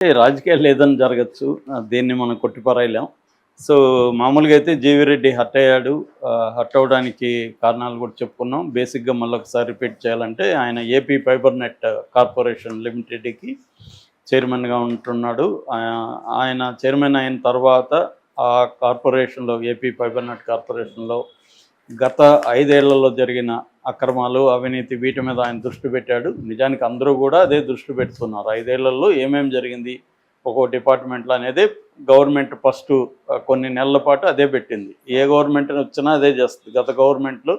రాజకీయాలు ఏదైనా జరగచ్చు దీన్ని మనం కొట్టిపారాయలేం. సో మామూలుగా అయితే జీవిరెడ్డి హర్ట్ అయ్యాడు. హట్ హర్ట్ అవడానికి కారణాలు కూడా చెప్పుకున్నాం. బేసిక్గా మళ్ళీ ఒకసారి రిపీట్ చేయాలంటే ఆయన ఏపీ ఫైబర్ నెట్ కార్పొరేషన్ లిమిటెడ్కి చైర్మన్గా ఉంటున్నాడు. ఆయన చైర్మన్ అయిన తర్వాత ఆ కార్పొరేషన్లో ఏపీ ఫైబర్ నెట్ కార్పొరేషన్లో గత ఐదేళ్ళలో జరిగిన అక్రమాలు అవినీతి వీటి మీద ఆయన దృష్టి పెట్టాడు. నిజానికి అందరూ కూడా అదే దృష్టి పెడుతున్నారు. ఐదేళ్ళలో ఏమేమి జరిగింది? ఒక్కో డిపార్ట్మెంట్లో అనేది గవర్నమెంట్ ఫస్ట్ కొన్ని నెలల పాటు అదే పెట్టింది. ఏ గవర్నమెంట్ వచ్చినా అదే చేస్తుంది. గత గవర్నమెంట్లో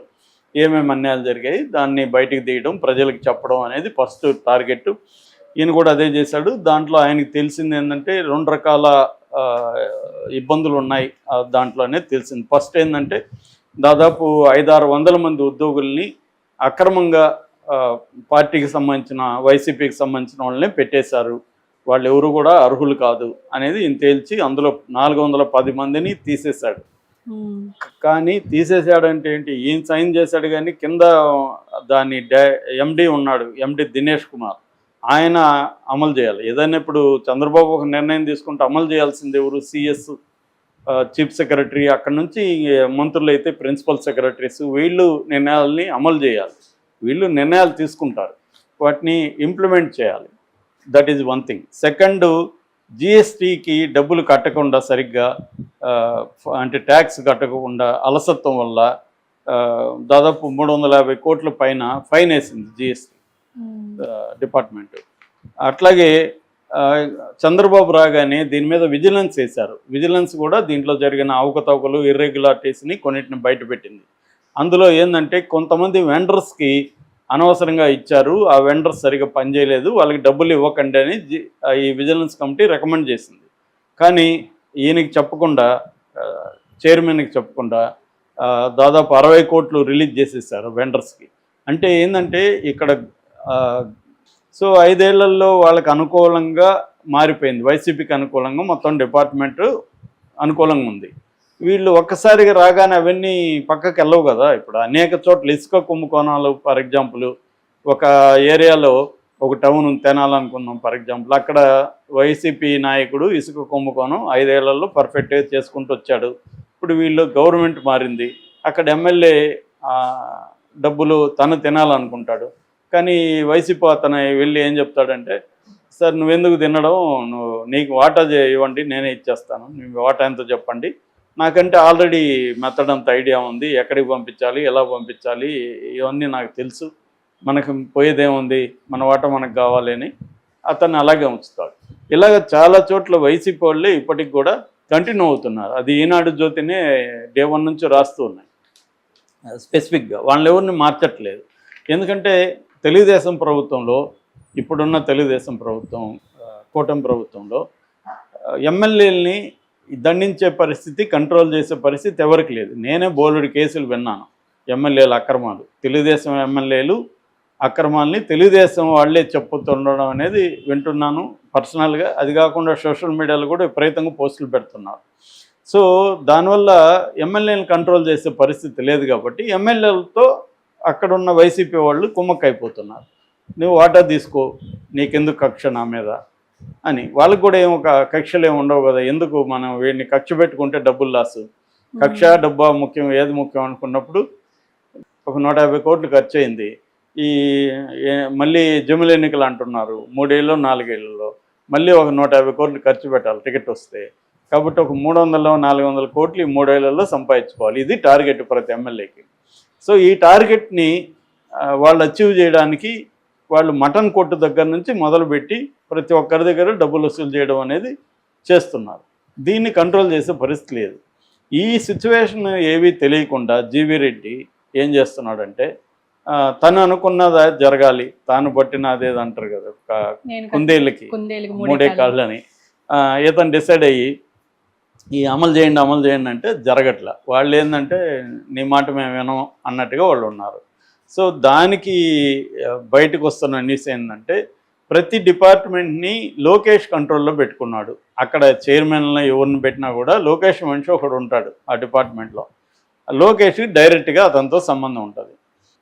ఏమేమి అన్యాయాలు జరిగాయి? దాన్ని బయటికి తీయడం ప్రజలకు చెప్పడం అనేది ఫస్ట్ టార్గెట్ ఈయన కూడా అదే చేశాడు. దాంట్లో ఆయనకి తెలిసింది ఏంటంటే రెండు రకాల ఇబ్బందులు ఉన్నాయి దాంట్లో అనేది తెలిసింది. ఫస్ట్ ఏంటంటే దాదాపు ఐదారు వందల మంది ఉద్యోగుల్ని అక్రమంగా పార్టీకి సంబంధించిన వైసీపీకి సంబంధించిన వాళ్ళని పెట్టేశారు. వాళ్ళు ఎవరు కూడా అర్హులు కాదు అనేది తేల్చి అందులో నాలుగు వందల పది మందిని తీసేశాడు. కానీ తీసేసాడంటే ఏంటి? ఈయన సైన్ చేశాడు కానీ కింద దాని ఎండి ఉన్నాడు ఎండి దినేష్ కుమార్. ఆయన అమలు చేయాలి. ఏదైనా ఇప్పుడు చంద్రబాబు ఒక నిర్ణయం తీసుకుంటే అమలు చేయాల్సింది ఎవరు? సిఎస్ చీఫ్ సెక్రటరీ అక్కడ నుంచి మంత్రులు అయితే ప్రిన్సిపల్ సెక్రటరీస్ వీళ్ళు నిర్ణయాలని అమలు చేయాలి. వీళ్ళు నిర్ణయాలు తీసుకుంటారు. వాటిని ఇంప్లిమెంట్ చేయాలి. That is one thing second జిఎస్టీకి డబ్బులు కట్టకుండా సరిగ్గా అంటే ట్యాక్స్ కట్టకుండా అలసత్వం వల్ల దాదాపు మూడు వందల యాభై కోట్ల పైన ఫైన్ వేసింది జిఎస్టీ డిపార్ట్మెంట్. అట్లాగే చంద్రబాబు రాగానే దీని మీద విజిలెన్స్ వేశారు. విజిలెన్స్ కూడా దీంట్లో జరిగిన అవకతవకలు ఇర్రెగ్యులారిటీస్ని కొన్నిటిని బయటపెట్టింది అందులో ఏంటంటే కొంతమంది వెండర్స్కి అనవసరంగా ఇచ్చారు. ఆ వెండర్స్ సరిగా పనిచేయలేదు. వాళ్ళకి డబ్బులు ఇవ్వకండి అని ఈ విజిలెన్స్ కమిటీ రికమెండ్ చేసింది. కానీ ఈయనకి చెప్పకుండా చైర్మన్కి చెప్పకుండా దాదాపు అరవై కోట్లు రిలీజ్ చేసేసారు వెండర్స్కి. అంటే ఏంటంటే ఇక్కడ సో ఐదేళ్ళలో వాళ్ళకి అనుకూలంగా మారిపోయింది. వైసీపీకి అనుకూలంగా మొత్తం డిపార్ట్మెంట్ అనుకూలంగా ఉంది. వీళ్ళు ఒక్కసారిగా రాగానే అవన్నీ పక్కకి వెళ్ళవు కదా ఇప్పుడు. అనేక చోట్ల ఇసుక కుంభకోణాలు ఫర్ ఎగ్జాంపుల్ ఒక ఏరియాలో ఒక టౌన్ తినాలనుకున్నాం ఫర్ ఎగ్జాంపుల్. అక్కడ వైసీపీ నాయకుడు ఇసుక కుంభకోణం ఐదేళ్ళలో పర్ఫెక్ట్గా చేసుకుంటూ వచ్చాడు. ఇప్పుడు వీళ్ళు గవర్నమెంట్ మారింది. అక్కడ ఎమ్మెల్యే డబ్బులు తను తినాలనుకుంటాడు. కానీ వైసీపీ అతను వెళ్ళి ఏం చెప్తాడంటే సార్ నువ్వెందుకు తినడం? నువ్వు నీకు వాటా ఇవ్వండి నేనే ఇచ్చేస్తాను. నువ్వు వాటా ఎంతో చెప్పండి. నాకంటే ఆల్రెడీ మెథడ్ అంత ఐడియా ఉంది. ఎక్కడికి పంపించాలి ఎలా పంపించాలి ఇవన్నీ నాకు తెలుసు. మనకు పోయేదేముంది? మన వాటా మనకు కావాలి అని అతన్ని అలాగే ఉంచుతాడు. ఇలాగ చాలా చోట్ల వైసీపీ వాళ్ళే ఇప్పటికి కూడా కంటిన్యూ అవుతున్నారు. అది ఈనాడు జ్యోతినే డే వన్ నుంచి రాస్తూ ఉన్నాయి. స్పెసిఫిక్గా వాళ్ళు ఎవరిని మార్చట్లేదు. ఎందుకంటే తెలుగుదేశం ప్రభుత్వంలో ఇప్పుడున్న తెలుగుదేశం ప్రభుత్వం కూటమి ప్రభుత్వంలో ఎమ్మెల్యేలని దండించే పరిస్థితి కంట్రోల్ చేసే పరిస్థితి ఎవరికి లేదు. నేనే బోలెడు కేసులు విన్నాను. ఎమ్మెల్యేల అక్రమాలు. తెలుగుదేశం ఎమ్మెల్యేలు అక్రమాలని తెలుగుదేశం వాళ్ళే చెప్పుతుండడం అనేది వింటున్నాను. పర్సనల్గా అది కాకుండా సోషల్ మీడియాలో కూడా విపరీతంగా పోస్టులు పెడుతున్నారు. సో దానివల్ల ఎమ్మెల్యేని కంట్రోల్ చేసే పరిస్థితి లేదు కాబట్టి ఎమ్మెల్యేలతో అక్కడ ఉన్న వైసీపీ వాళ్ళు కుమ్మక్కైపోతున్నారు. నువ్వు వాటా తీసుకో నీకెందుకు కక్ష నా మీద? అని. వాళ్ళకి కూడా ఏమో ఒక కక్షలు ఏమి ఉండవు కదా ఎందుకు మనం వీడిని కక్ష పెట్టుకుంటే డబ్బులు లాస్? కక్ష డబ్బా ముఖ్యం ఏది ముఖ్యం అనుకున్నప్పుడు ఒక నూట యాభై కోట్లు ఖర్చు అయింది ఈ ఏ- మళ్ళీ జమిలి ఎన్నికలు అంటున్నారు మూడేళ్ళు నాలుగేళ్ళలో మళ్ళీ ఒక నూట యాభై కోట్లు ఖర్చు పెట్టాలి టికెట్ వస్తే. కాబట్టి ఒక మూడు వందల నాలుగు వందల కోట్లు ఈ మూడేళ్ళలో సంపాదించుకోవాలి. ఇది టార్గెట్ ప్రతి ఎమ్మెల్యేకి. సో ఈ టార్గెట్ని వాళ్ళు అచీవ్ చేయడానికి వాళ్ళు మటన్ కొట్టు దగ్గర నుంచి మొదలుపెట్టి ప్రతి ఒక్కరి దగ్గర డబ్బులు వసూలు చేయడం అనేది చేస్తున్నారు. దీన్ని కంట్రోల్ చేసే పరిస్థితి లేదు. ఈ సిచ్యువేషన్ ఏవి తెలియకుండా జీవి రెడ్డి ఏం చేస్తున్నాడంటే తను అనుకున్నది జరగాలి తాను పట్టినదేది అంటారు కదా కుందేళ్ళకి మూడే మూడే కాళ్ళు. కాళ్ళని. ఇతను డిసైడ్ అయ్యి ఈ అమలు చేయండి అమలు చేయండి అంటే జరగట్లా. వాళ్ళు ఏంటంటే నీ మాట మేము వినం అన్నట్టుగా వాళ్ళు ఉన్నారు. సో దానికి బయటకు వస్తున్న న్యూస్ ఏంటంటే ప్రతి డిపార్ట్మెంట్ని లోకేష్ కంట్రోల్లో పెట్టుకున్నాడు. అక్కడ చైర్మన్లో ఎవరిని పెట్టినా కూడా లోకేష్ మనిషి ఒకడు ఉంటాడు ఆ డిపార్ట్మెంట్లో. లోకేష్కి డైరెక్ట్గా అతనితో సంబంధం ఉంటుంది.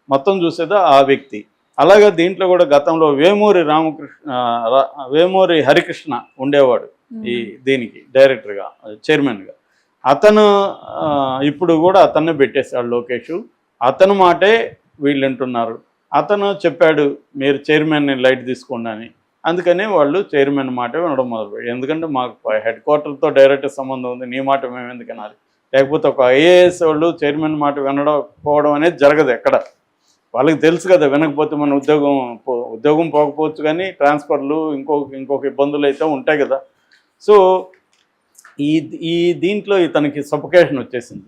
మొత్తం చూసేది ఆ వ్యక్తి. అలాగే దీంట్లో కూడా గతంలో వేమూరి రామకృష్ణ వేమూరి హరికృష్ణ ఉండేవాడు ఈ దీనికి డైరెక్టర్గా చైర్మన్గా. అతను ఇప్పుడు కూడా అతన్నే పెట్టేశాడు లోకేష్. అతను మాటే వీళ్ళు వింటున్నారు. అతను చెప్పాడు మీరు చైర్మన్ని లైట్ తీసుకోండి అని. అందుకని వాళ్ళు చైర్మన్ మాట వినడం మొదలుపెట్టారు. ఎందుకంటే మాకు హెడ్ క్వార్టర్తో డైరెక్ట్ సంబంధం ఉంది నీ మాట మేము ఎందుకు వినాలి లేకపోతే ఒక ఐఏఎస్ వాళ్ళు చైర్మన్ మాట వినడం పోవడం అనేది జరగదు ఎక్కడ. వాళ్ళకి తెలుసు కదా వినకపోతే మన ఉద్యోగం పో- ఉద్యోగం పోకపోవచ్చు కానీ ట్రాన్స్ఫర్లు ఇంకొక ఇంకొక ఇబ్బందులు అయితే ఉంటాయి కదా. సో ఈ ఈ దీంట్లో ఇతనికి సఫికేషన్ వచ్చేసింది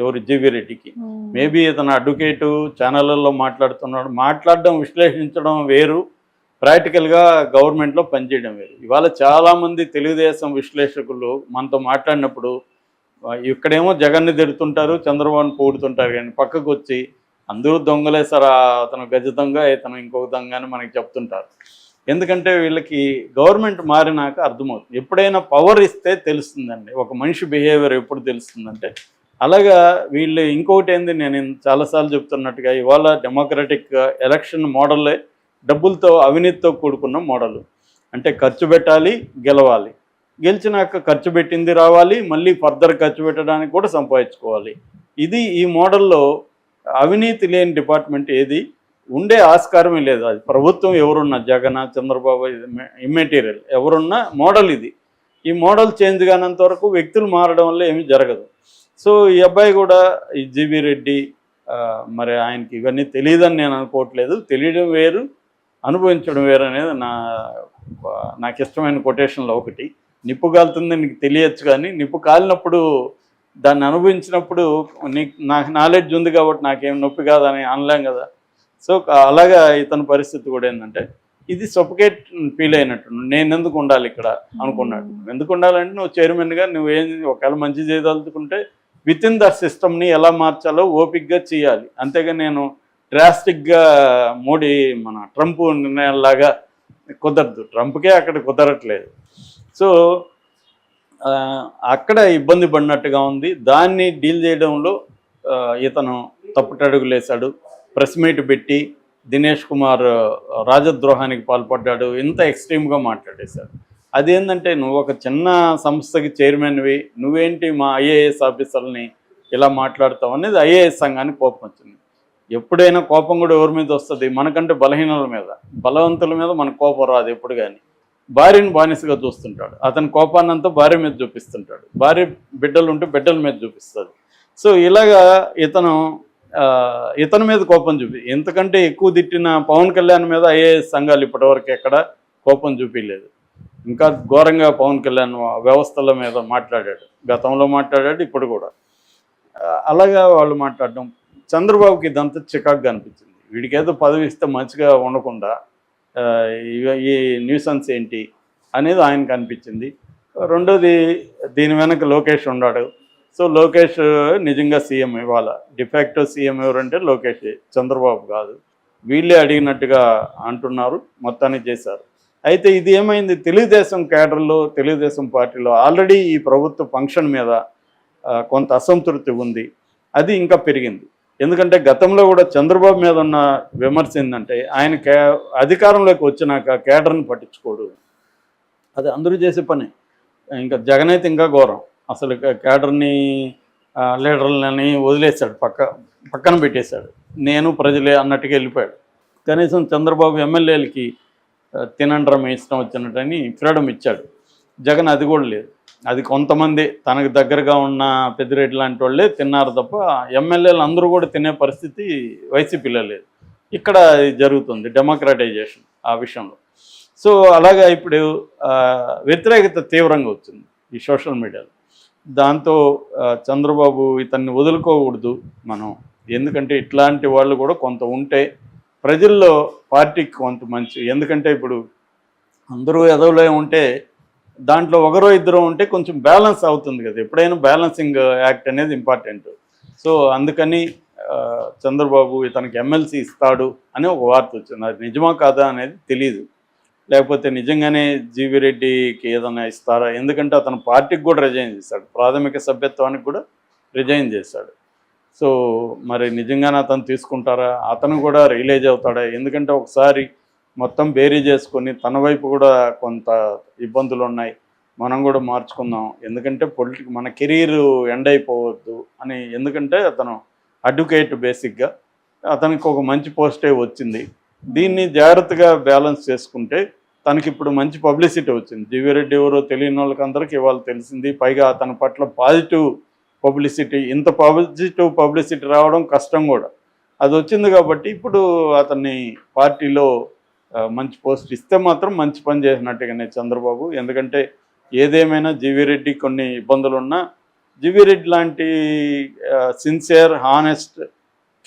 ఎవరు జీవి రెడ్డికి. మేబీ ఇతను అడ్వకేటు ఛానళ్ళల్లో మాట్లాడుతున్నాడు. మాట్లాడడం విశ్లేషించడం వేరు ప్రాక్టికల్గా గవర్నమెంట్లో పనిచేయడం వేరు. ఇవాళ చాలామంది తెలుగుదేశం విశ్లేషకులు మనతో మాట్లాడినప్పుడు ఇక్కడేమో జగన్ని తిడుతుంటారు చంద్రబాబుని పొగుడుతుంటారు కానీ పక్కకు వచ్చి అందరూ దొంగలే సార్. అతను గజ దొంగ ఇతను ఇంకొక దొంగ అని మనకి చెప్తుంటారు. ఎందుకంటే వీళ్ళకి గవర్నమెంట్ మారినాక అర్థమవుతుంది. ఎప్పుడైనా పవర్ ఇస్తే తెలుస్తుందండి. ఒక మనిషి బిహేవియర్ ఎప్పుడు తెలుస్తుందంటే. అలాగా వీళ్ళు ఇంకొకటి ఏంది నేను చాలాసార్లు చెప్తున్నట్టుగా ఇవాళ డెమోక్రటిక్ ఎలక్షన్ మోడలే డబ్బులతో అవినీతితో కూడుకున్న మోడల్. అంటే ఖర్చు పెట్టాలి గెలవాలి. గెలిచినాక ఖర్చు పెట్టింది రావాలి మళ్ళీ ఫర్దర్ ఖర్చు పెట్టడానికి కూడా సంపాదించుకోవాలి. ఇది ఈ మోడల్లో అవినీతి లేని డిపార్ట్మెంట్ ఏది? ఉండే ఆస్కారమే లేదు. అది ప్రభుత్వం ఎవరున్నా జగన్ చంద్రబాబు ఇమ్మెటీరియల్ ఎవరున్నా మోడల్ ఇది. ఈ మోడల్ చేంజ్ కానంత వరకు వ్యక్తులు మారడం వల్ల ఏమీ జరగదు. సో ఈ అబ్బాయి కూడా ఈ జీబీ రెడ్డి మరి ఆయనకి ఇవన్నీ తెలియదని నేను అనుకోవట్లేదు. తెలియడం వేరు అనుభవించడం వేరు అనేది నా నాకు ఇష్టమైన కొటేషన్లో ఒకటి. నిప్పు కాలుతుంది నీకు తెలియచ్చు కానీ నిప్పు కాలినప్పుడు దాన్ని అనుభవించినప్పుడు నీకు నాకు నాలెడ్జ్ ఉంది కాబట్టి నాకేం నొప్పి కాదని అనలేం కదా. సో అలాగా ఇతని పరిస్థితి కూడా ఏంటంటే ఇది సొఫకేట్ ఫీల్ అయినట్టు. నేను ఎందుకు ఉండాలి ఇక్కడ? అనుకున్నాడు. ఎందుకు ఉండాలంటే నువ్వు చైర్మన్గా నువ్వేం ఒకవేళ మంచి చేయదలుచుకుంటే విత్ ఇన్ ద సిస్టమ్ని ఎలా మార్చాలో ఓపిక్గా చేయాలి. అంతేగా నేను డ్రాస్టిక్గా మోడీ మన ట్రంప్ నిర్ణయాల్లాగా కుదరదు. ట్రంప్కే అక్కడ కుదరట్లేదు. సో అక్కడ ఇబ్బంది పడినట్టుగా ఉంది. దాన్ని డీల్ చేయడంలో ఇతను తప్పుటడుగులేశాడు. ప్రెస్ మీట్ పెట్టి దినేష్ కుమార్ రాజద్రోహానికి పాల్పడ్డాడు. ఇంత ఎక్స్ట్రీమ్గా మాట్లాడేశాడు. అదేంటంటే నువ్వు ఒక చిన్న సంస్థకి చైర్మన్వి నువ్వేంటి మా ఐఏఎస్ ఆఫీసర్ని ఇలా మాట్లాడతావు అనేది ఐఏఎస్ సంఘానికి కోపం వచ్చింది. ఎప్పుడైనా కోపం కూడా ఎవరి మీద వస్తుంది? మనకంటే బలహీనల మీద. బలవంతుల మీద మన కోపం రాదు ఎప్పుడు కానీ భార్యను బానిసగా చూస్తుంటాడు. అతని కోపాన్నంతా భార్య మీద చూపిస్తుంటాడు. భార్య బిడ్డలు ఉంటే బిడ్డల మీద చూపిస్తుంది. సో ఇలాగా ఇతను ఇతని మీద కోపం చూపి ఎంతకంటే ఎక్కువ తిట్టిన పవన్ కళ్యాణ్ మీద ఐఏఎస్ సంఘాలు ఇప్పటివరకు ఎక్కడ కోపం చూపించలేదు ఇంకా ఘోరంగా పవన్ కళ్యాణ్ వ్యవస్థల మీద మాట్లాడాడు. గతంలో మాట్లాడాడు ఇప్పుడు కూడా. అలాగా వాళ్ళు మాట్లాడడం చంద్రబాబుకి ఇదంతా చికాకుగా అనిపించింది. వీడికేదో పదవి ఇస్తే మంచిగా ఉండకుండా ఈ న్యూసెన్స్ ఏంటి అనేది ఆయనకు అనిపించింది. రెండోది దీని వెనక లోకేష్ ఉన్నాడు. సో లోకేష్ నిజంగా సీఎం ఇవాళ డిఫాక్టో సీఎం ఎవరంటే లోకేష్ చంద్రబాబు కాదు. వీళ్ళే అడిగినట్టుగా అంటున్నారు మొత్తాన్ని చేశారు. అయితే ఇది ఏమైంది? తెలుగుదేశం కేడర్లో తెలుగుదేశం పార్టీలో ఆల్రెడీ ఈ ప్రభుత్వ ఫంక్షన్ మీద కొంత అసంతృప్తి ఉంది. అది ఇంకా పెరిగింది. ఎందుకంటే గతంలో కూడా చంద్రబాబు మీద ఉన్న విమర్శ ఏంటంటే ఆయన కే అధికారంలోకి వచ్చినాక కేడర్ని పట్టించుకోడు. అది అందరూ చేసే పని. ఇంకా జగన్ అయితే ఇంకా ఘోరం. అసలు కేడర్ని లీడర్లని వదిలేశాడు. పక్క పక్కన పెట్టేశాడు. నేను ప్రజలే అన్నట్టుగా వెళ్ళిపోయాడు. కనీసం చంద్రబాబు ఎమ్మెల్యేలకి తినండ్రం ఇష్టం వచ్చినట్టని ఫ్రీడమ్ ఇచ్చాడు. జగన్ అది కూడా లేదు. అది కొంతమంది తనకు దగ్గరగా ఉన్న పెద్దిరెడ్డి లాంటి వాళ్ళే తిన్నారు తప్ప ఎమ్మెల్యేలు అందరూ కూడా తినే పరిస్థితి వైసీపీలో లేదు. ఇక్కడ జరుగుతుంది డెమోక్రటైజేషన్ ఆ విషయంలో. సో అలాగా ఇప్పుడు వ్యతిరేకత తీవ్రంగా వచ్చింది ఈ సోషల్ మీడియాలో. దాంతో చంద్రబాబు ఇతన్ని వదులుకోకూడదు మనం. ఎందుకంటే ఇట్లాంటి వాళ్ళు కూడా కొంత ఉంటే ప్రజల్లో పార్టీకి కొంత మంచి ఎందుకంటే ఇప్పుడు అందరూ ఎదవలే ఉంటే దాంట్లో ఒకరో ఇద్దరు ఉంటే కొంచెం బ్యాలెన్స్ అవుతుంది కదా. ఎప్పుడైనా బ్యాలెన్సింగ్ యాక్ట్ అనేది ఇంపార్టెంట్. సో అందుకని చంద్రబాబు ఇతనికి ఎమ్మెల్సీ ఇస్తాడు అని ఒక వార్త వచ్చింది. అది నిజమా కాదా అనేది తెలియదు లేకపోతే నిజంగానే జీవి రెడ్డికి ఏదైనా ఇస్తారా? ఎందుకంటే అతను పార్టీకి కూడా రిజైన్ చేశాడు. ప్రాథమిక సభ్యత్వానికి కూడా రిజైన్ చేశాడు. సో మరి నిజంగానే అతను తీసుకుంటారా? అతను కూడా రియలైజ్ అవుతాడా? ఎందుకంటే ఒకసారి మొత్తం బేరీ చేసుకొని తన వైపు కూడా కొంత ఇబ్బందులు ఉన్నాయి. మనం కూడా మార్చుకుందాం. ఎందుకంటే పొలిటిక్ మన కెరీర్ ఎండ్ అయిపోవద్దు అని ఎందుకంటే అతను అడ్వకేట్ బేసిక్గా అతనికి ఒక మంచి పోస్టే వచ్చింది. దీన్ని జాగ్రత్తగా బ్యాలెన్స్ చేసుకుంటే తనకి ఇప్పుడు మంచి పబ్లిసిటీ వచ్చింది. జీవిరెడ్డి ఎవరో తెలియని వాళ్ళకి అందరికీ ఇవాళ తెలిసింది. పైగా అతని పట్ల పాజిటివ్ పబ్లిసిటీ ఇంత పాజిటివ్ పబ్లిసిటీ రావడం కష్టం కూడా. అది వచ్చింది కాబట్టి ఇప్పుడు అతన్ని పార్టీలో మంచి పోస్ట్ ఇస్తే మాత్రం మంచి పని చేసినట్టుగానే చంద్రబాబు. ఎందుకంటే ఏదేమైనా జీవిరెడ్డి కొన్ని ఇబ్బందులు ఉన్నా జీవిరెడ్డి లాంటి సిన్సియర్ హానెస్ట్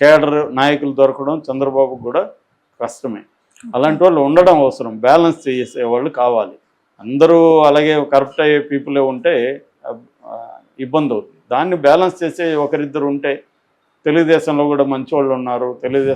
కేడర్ నాయకులు దొరకడం చంద్రబాబు కూడా కష్టమే. అలాంటి వాళ్ళు ఉండడం అవసరం. బ్యాలెన్స్ చేసే వాళ్ళు కావాలి. అందరూ అలాగే కరప్ట్ అయ్యే పీపులే ఉంటే ఇబ్బంది అవుతుంది. దాన్ని బ్యాలెన్స్ చేసే ఒకరిద్దరు ఉంటే తెలుగుదేశంలో కూడా మంచి వాళ్ళు ఉన్నారు. తెలుగుదేశం